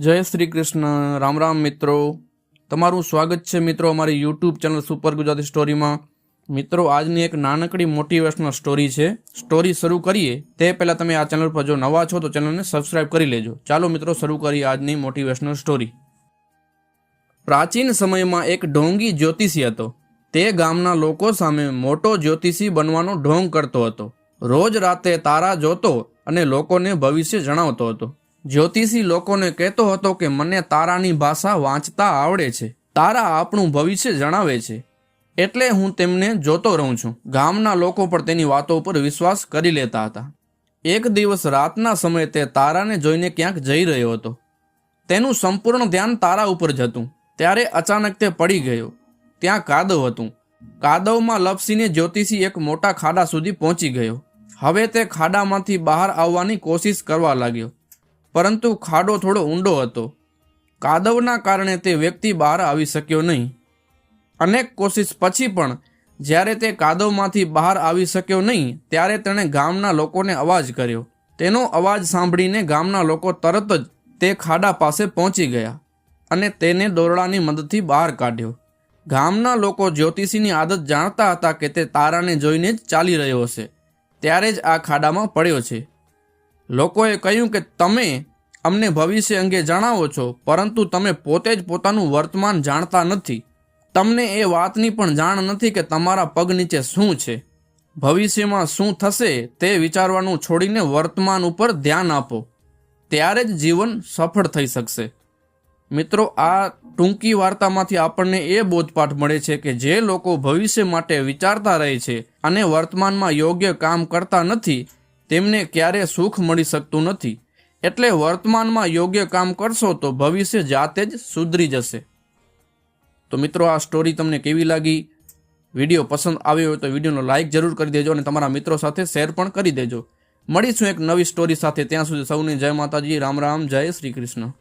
જય શ્રી કૃષ્ણ, રામ રામ મિત્રો. તમારું સ્વાગત છે મિત્રો અમારી યુટ્યુબ ચેનલ સુપર ગુજરાતી સ્ટોરીમાં. મિત્રો, આજની એક નાનકડી મોટિવેશનલ સ્ટોરી છે. સ્ટોરી શરૂ કરીએ, તે પહેલાં તમે આ ચેનલ પર જો નવા છો તો ચેનલને સબસ્ક્રાઇબ કરી લેજો. ચાલો મિત્રો, શરૂ કરીએ આજની મોટિવેશનલ સ્ટોરી. પ્રાચીન સમયમાં એક ઢોંગી જ્યોતિષી હતો. તે ગામના લોકો સામે મોટો જ્યોતિષી બનવાનો ઢોંગ કરતો હતો. રોજ રાતે તારા જોતો અને લોકોને ભવિષ્ય જણાવતો હતો. જ્યોતિષી લોકોને કહેતો હતો કે મને તારાની ભાષા વાંચતા આવડે છે. તારા આપણું ભવિષ્ય જણાવે છે. એટલે હું તેમને જોતો રહું છું. ગામના લોકો પણ તેની વાતો ઉપર વિશ્વાસ કરી લેતા હતા. એક દિવસ રાતના સમયે તે તારાને જોઈને ક્યાંક જઈ રહ્યો હતો. તેનું સંપૂર્ણ ધ્યાન તારા ઉપર જ હતું. ત્યારે અચાનક તે પડી ગયો. ત્યાં કાદવ હતું. કાદવમાં લપસીને જ્યોતિષી એક મોટા ખાડા સુધી પહોંચી ગયો. હવે તે ખાડામાંથી બહાર આવવાની કોશિશ કરવા લાગ્યો. પરંતુ ખાડો થોડો ઊંડો હતો. કાદવના કારણે તે વ્યક્તિ બહાર આવી શક્યો નહીં. અનેક કોશિશ પછી પણ, જ્યારે તે કાદવમાંથી બહાર આવી શક્યો નહીં, ત્યારે તેણે ગામના લોકોને અવાજ કર્યો. તેનો અવાજ સાંભળીને ગામના લોકો તરત જ તે ખાડા પાસે પહોંચી ગયા અને તેને દોરડાની મદદથી બહાર કાઢ્યો. ગામના લોકો જ્યોતિષીની આદત જાણતા હતા કે તે તારાને જોઈને જ ચાલી રહ્યો હશે. ત્યારે જ આ ખાડામાં પડ્યો છે. લોકોએ કહ્યું કે તમે અમને ભવિષ્ય અંગે જણાવો છો, પરંતુ તમે પોતે જ પોતાનું વર્તમાન જાણતા નથી. તમને એ વાતની પણ જાણ નથી કે તમારા પગ નીચે શું છે. ભવિષ્યમાં શું થશે તે વિચારવાનું છોડીને વર્તમાન ઉપર ધ્યાન આપો. ત્યારે જ જીવન સફળ થઈ શકશે. મિત્રો, આ ટૂંકી વાર્તામાંથી આપણને એ બોધપાઠ મળે છે કે જે લોકો ભવિષ્ય માટે વિચારતા રહે છે અને વર્તમાનમાં યોગ્ય કામ કરતા નથી તેમને ક્યારે સુખ મળી શકતું નથી. એટલે વર્તમાનમાં યોગ્ય કામ કરશો તો ભવિષ્ય જાતે જ સુધરી જશે. તો મિત્રો, આ સ્ટોરી તમને કેવી લાગી? વીડિયો પસંદ આવ્યો હોય તો વિડીયોનો લાઇક જરૂર કરી દેજો અને તમારા મિત્રો સાથે શેર પણ કરી દેજો. મળીશું એક નવી સ્ટોરી સાથે. ત્યાં સુધી સૌને જય માતાજી. રામ રામ. જય શ્રી કૃષ્ણ.